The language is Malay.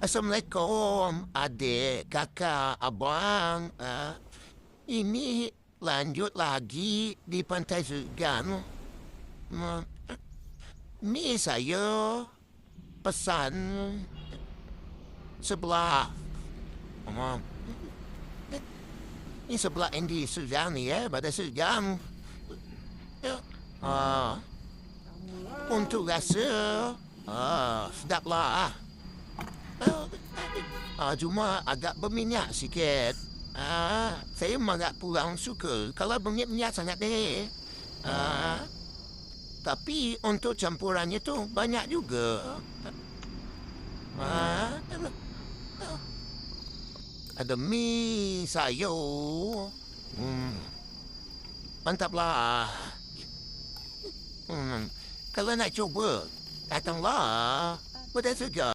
Assalamualaikum adik, kakak, abang. Ah, ini lanjut lagi di Pantai Segan. Hmm, Ni saya pesan sebelah. Oh, Ini sebelah Andy Segan ni ya, pada Segan. Ya. Ah, untuk rasa, ah, sedaplah. Ah, cuma agak berminyak sikit. Ah, saya agak kurang suka kalau berminyak sangat deh. Ah, tapi untuk campurannya tu banyak juga. Ah, ada mi sayur. Hmm. Mantaplah. Hmm. Kalau nak cuba, datanglah. Pada segar.